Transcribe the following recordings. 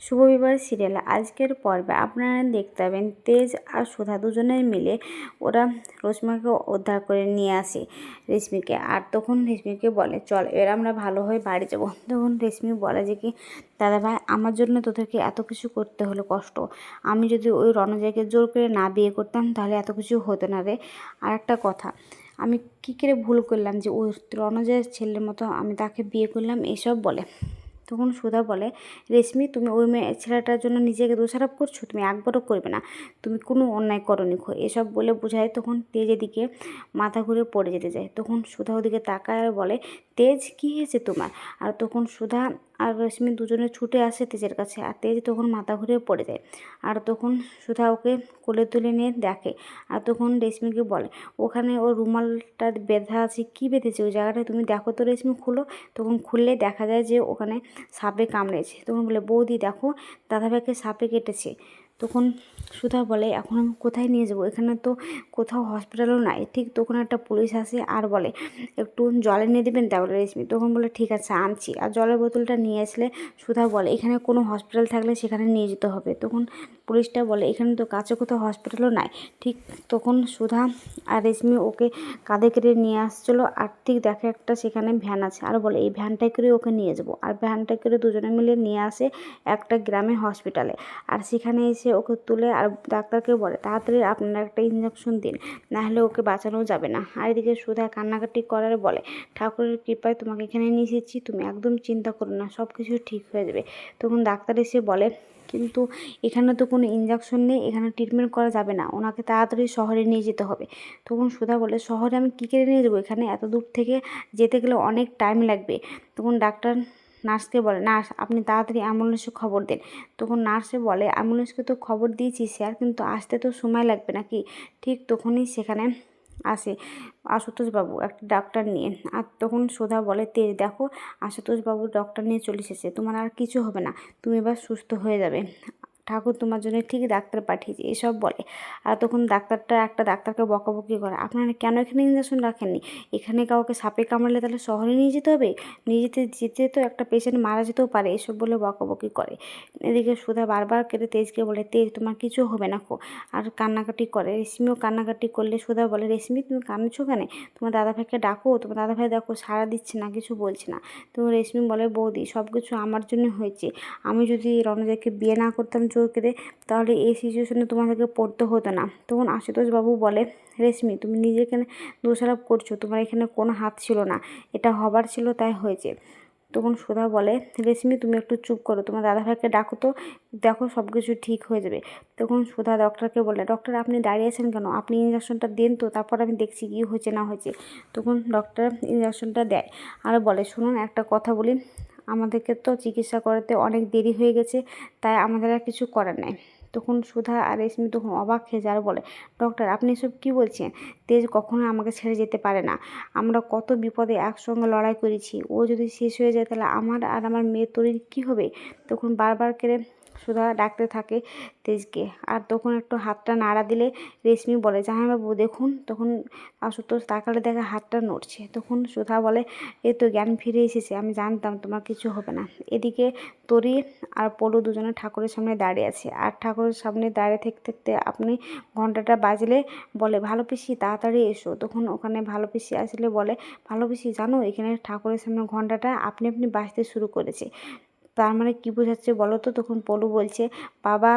শুভ বিবাহ সিরিয়ালে আজকের পর্বে আপনারা দেখতে পাবেন তেজ আর সুধা দুজনে মিলে ওরা রশ্মিকে উদ্ধার করে নিয়ে আসে রেশমিকে। আর তখন রেশমিকে বলে, চল, এবার আমরা ভালো হয়ে বাড়ি যাব। তখন রেশমি বলে যে কি, দাদা ভাই, আমার জন্য তোদেরকে এত কিছু করতে হলো কষ্ট। আমি যদি ওই রণজাকে জোর করে না বিয়ে করতাম, তাহলে এত কিছু হতো না রে। আর একটা কথা, আমি কী করে ভুল করলাম যে, ওই রণজয়ের ছেলের মতো আমি তাকে বিয়ে করলাম? এসব বলে। তখন সুধা বলে, রেশমি, তুমি ওই মেয়ে ছেলেটার জন্য নিজেকে দোষারোপ করছ? তুমি একবারও করবে না। তুমি কোনো অন্যায় করনি খো। এসব বলে বোঝায় তখন তেজ এদিকে মাথা ঘুরে পড়ে যেতে যায়। তখন সুধা ওদিকে তাকায় আর বলে, তেজ, কী হয়েছে তোমার? আর তখন সুধা আর রশ্মি দুজনে ছুটে আসে তেজের কাছে আর তেজ তখন মাথা ঘুরে পড়ে যায়। আর তখন সুধা ওকে কোলে তুলে নিয়ে দেখে আর তখন রেশমিকে বলে, ওখানে ওর রুমালটা বেঁধা আছে, কি বেঁধেছে? ওই জায়গাটায় তুমি দেখো তো রেশমি, খুলো। তখন খুললে দেখা যায় যে ওখানে সাপে কামড়েছে। তখন বলে, বৌদি দেখো, দাদাভাইকে সাপে কেটেছে। তখন সুধা বলে, এখন আমি কোথায় নিয়ে যাব? এখানে তো কোথাও হসপিটালও নাই। ঠিক তখন একটা পুলিশ আসে আর বলে, একটু জল এনে দেবেন তাহলে রেশমি? তখন বলে, ঠিক আছে, আনছি। আর জলের বোতলটা নিয়ে আসলে সুধা বলে, এখানে কোনো হসপিটাল থাকলে সেখানে নিয়ে যেতে হবে। তখন পুলিশটা বলে, এখানে তো কাছে কোথাও হসপিটালও নাই। ঠিক তখন সুধা আর রেশমি ওকে কাঁধে কেটে নিয়ে আসছিল। আর ঠিক দেখে একটা সেখানে ভ্যান আছে। আর বলে, এই ভ্যানটাই করে ওকে নিয়ে যাব। আর ভ্যানটা করে দুজনে মিলে নিয়ে আসে একটা গ্রামে হসপিটালে আর সেখানে এসে ওকে তুলে আর ডাক্তারকে বলে, তাড়াতাড়ি আপনারা একটা ইঞ্জেকশন দিন না হলে ওকে বাঁচানো যাবে না। আর এদিকে সুধা কান্নাকাটি করার বলে, ঠাকুরের কৃপায় তোমাকে এখানে নিয়ে এসেছি, তুমি একদম চিন্তা করো না সব কিছু ঠিক হয়ে যাবে। তখন ডাক্তার এসে বলে, কিন্তু এখানে তো কোনো ইঞ্জেকশন নেই, এখানে ট্রিটমেন্ট করা যাবে না, ওনাকে তাড়াতাড়ি শহরে নিয়ে যেতে হবে। তখন সুধা বলে, শহরে আমি কী করে নিয়ে যাব? এখানে এত দূর থেকে যেতে গেলে অনেক টাইম লাগবে। তখন ডাক্তার নার্সকে বলে, নার্স, আপনি তাড়াতাড়ি অ্যাম্বুলেন্সে খবর দেন। তখন নার্সে বলে, অ্যাম্বুলেন্সকে তো খবর দিয়েছি স্যার, কিন্তু আসতে তো সময় লাগবে নাকি? ঠিক তখনই সেখানে আসে আশুতোষবাবু, একটা ডাক্তার নিয়ে। আর তখন সোধা বলে তেজ দেখো, আশুতোষবাবু ডক্টর নিয়ে চলে এসেছে, তোমার আর কিছু হবে না, তুমি এবার সুস্থ হয়ে যাবে। ঠাকুর তোমার জন্য ঠিক ডাক্তার পাঠিয়েছে, এসব বলে। আর তখন ডাক্তারটা একটা ডাক্তারকে বকাবকি করে, আপনারা কেন এখানে ইঞ্জেকশন রাখেননি? এখানে কাউকে সাপে কামড়ালে তাহলে শহরে নিয়ে যেতে হবে? নিয়ে যেতে যেতে তো একটা পেশেন্ট মারা যেতেও পারে, এসব বলে বকাবকি করে। এদিকে সুধা বারবার কেটে তেজকে বলে, তেজ, তোমার কিছু হবে না খো আর কান্নাকাটি করে, রেশমিও কান্নাকাটি করলে সুধা বলে, রেশমি, তুমি কাঁদছো কেন? তোমার দাদাভাইকে ডাকো, তোমার দাদাভাই দেখো সাড়া দিচ্ছে না, কিছু বলছে না। তো রেশমি বলে, বৌদি সব কিছু আমার জন্য হয়েছে। আমি যদি রণজাকে বিয়ে না করতাম করে তাহলে এই সিচুয়েশনে তোমাদেরকে পড়তে হতো না। তখন আশুতোষবাবু বলে, রেশমি, তুমি নিজেকে দোষারোপ করছ? তোমার এখানে কোনো হাত ছিল না। এটা হবার ছিল, তাই হয়েছে। তখন সুধা বলে, রেশমি, তুমি একটু চুপ করো। তোমার দাদাভাইকে ডাকো তো, দেখো সব কিছু ঠিক হয়ে যাবে। তখন সুধা ডক্টরকে বলে ডক্টর আপনি দাঁড়িয়েছেন কেন? আপনি ইঞ্জেকশনটা দেন তো, তারপর আমি দেখছি কী হয়েছে না হয়েছে। তখন ডক্টর ইঞ্জেকশনটা দেয়। আর বলে, শুনুন, একটা কথা বলি। আমাদেরকে তো চিকিৎসা করাতে অনেক দেরি হয়ে গেছে, তাই আমাদের আর কিছু করার নাই। তখন সুধা আর রেশমি তখন অবাক হয়ে যার বলে, ডক্টর, আপনি এসব কী বলছেন? তেজ কখনো আমাকে ছেড়ে যেতে পারে না। আমরা কত বিপদে একসঙ্গে লড়াই করেছি। ও যদি শেষ হয়ে যায় তাহলে আমার আর আমার মেয়ের তরীর কী হবে? তখন বারবার করে সুধা ডাকতে থাকে তেজকে। আর তখন একটু হাতটা নাড়া দিলে রেশমি বলে জামাইবাবু দেখুন। তখন আশুতোষ তাকালে দেখে হাতটা নড়ছে। তখন সুধা বলে, এ তো জ্ঞান ফিরে এসেছে, আমি জানতাম তোমার কিছু হবে না। এদিকে তরি আর পলু দুজনে ঠাকুরের সামনে দাঁড়িয়ে আছে। আর ঠাকুরের সামনে দাঁড়িয়ে থাকতে থাকতে আপনি ঘন্টাটা বাজলে বলে, ভালো পিসি, তাড়াতাড়ি এসো। তখন ওখানে ভালো পিসি আসলে বলে, ভালো পিসি, জানো, এখানে ঠাকুরের সামনে ঘন্টাটা আপনি আপনি বাজতে শুরু করেছে। তার মানে কী বোঝাচ্ছে বলো তো? তখন পলু বলছে, বাবা,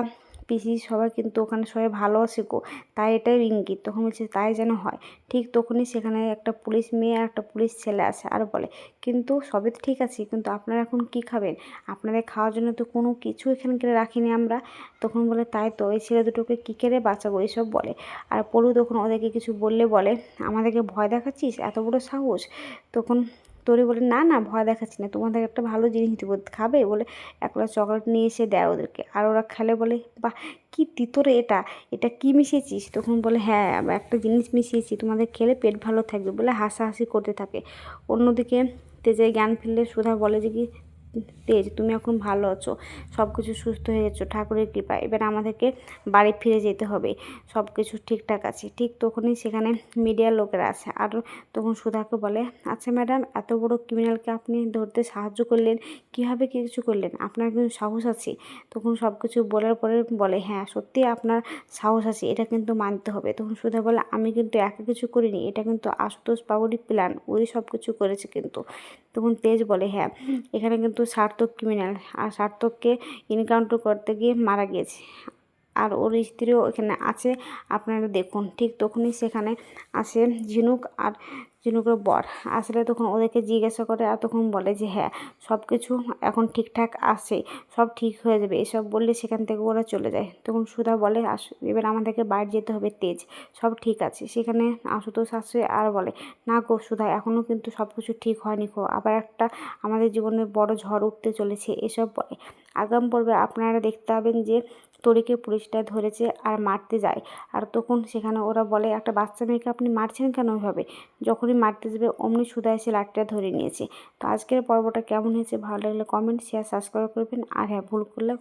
পিসি সবাই কিন্তু ওখানে সবাই ভালো গো। তাই এটাই ইঙ্গিত তখন বলছে, তাই যেন হয়। ঠিক তখনই সেখানে একটা পুলিশ মেয়ে আর একটা পুলিশ ছেলে আসে আর বলে, কিন্তু সবই তো ঠিক আছে, কিন্তু আপনারা এখন কি খাবেন? আপনাদের খাওয়ার জন্য তো কোনো কিছু এখানে করে রাখিনি আমরা। তখন বলে, তাই তো, এই ছেলে দুটোকে কী করে বাঁচাবো? এইসব বলে। আর পলু তখন ওদেরকে কিছু বললে বলে, আমাদেরকে ভয় দেখাচ্ছিস? এত বড় সাহস? তখন তোরে বলে, না না, ভয় দেখাচ্ছি না, তোমাদের একটা ভালো জিনিস দেবো খাবে। বলে একলা চকলেট নিয়ে এসে দেয় ওদেরকে। আর ওরা খেলে বলে বা কী তিতরে এটা এটা কি মিশিয়েছিস? তখন বলে হ্যাঁ একটা জিনিস মিশিয়েছি, তোমাদের খেলে পেট ভালো থাকবে। বলে হাসাহাসি করতে থাকে। অন্যদিকে তেজে জ্ঞান ফিরলে সুধা বলে যে কি তেজ, তুমি এখন ভালো আছো সব কিছু সুস্থ হয়ে গেছো ঠাকুরের কৃপা এবার আমাদেরকে বাড়ি ফিরে যেতে হবে সব কিছু ঠিকঠাক আছে। ঠিক তখনই সেখানে মিডিয়ার লোকেরা আছে। আর তখন সুধাকে বলে আচ্ছা ম্যাডাম এত বড় ক্রিমিনালকে আপনি ধরতে সাহায্য করলেন? কীভাবে কী কিছু করলেন? আপনার কিন্তু সাহস আছে। তখন সব কিছু বলার পরে বলে হ্যাঁ সত্যি আপনার সাহস আছে, এটা কিন্তু মানতে হবে। তখন সুধা বলে, আমি কিন্তু একা কিছু করিনি, এটা কিন্তু আশুতোষ বাবুরই প্ল্যান ওই সব কিছু করেছে কিন্তু। তখন তেজ বলে হ্যাঁ এখানে কিন্তু সার্থক ক্রিমিনাল আর সার্থককে এনকাউন্টার করতে গিয়ে মারা গিয়েছে। আর ওর স্ত্রীও এখানে আছে, আপনারা দেখুন, ঠিক তখনই সেখানে আছে ঝিনুক আর ঝিনুকের বর। আসলে তখন ওদেরকে জিজ্ঞাসা করে আর তখন বলে যে হ্যাঁ সব কিছু এখন ঠিকঠাক আছে, সব ঠিক হয়ে যাবে। এসব বললে সেখান থেকে ওরা চলে যায়। তখন সুধা বলে, আস, এবার আমাদেরকে বাইরে যেতে হবে তেজ, সব ঠিক আছে। সেখানে আশুতোষ আসে আর বলে, না গো সুধা এখনও কিন্তু সব কিছু ঠিক হয়নি গো। আবার একটা আমাদের জীবনে বড় ঝড় উঠতে চলেছে। এসব বলে। আগাম পর্বে আপনারা দেখতে পাবেন যে তরিকে পুলিশটা ধরেছে আর মারতে যায়। আর তখন সেখানে ওরা বলে, একটা বাচ্চা মেয়েকে আপনি মারছেন কেন ওইভাবে? যখনই মারতে যাবে, অমনি সুদা এসে লাঠিটা ধরে নিয়েছে। তো আজকের পর্বটা কেমন হয়েছে ভালো লাগলে কমেন্ট শেয়ার সাবস্ক্রাইব করবেন। আর হ্যাঁ ভুল করলে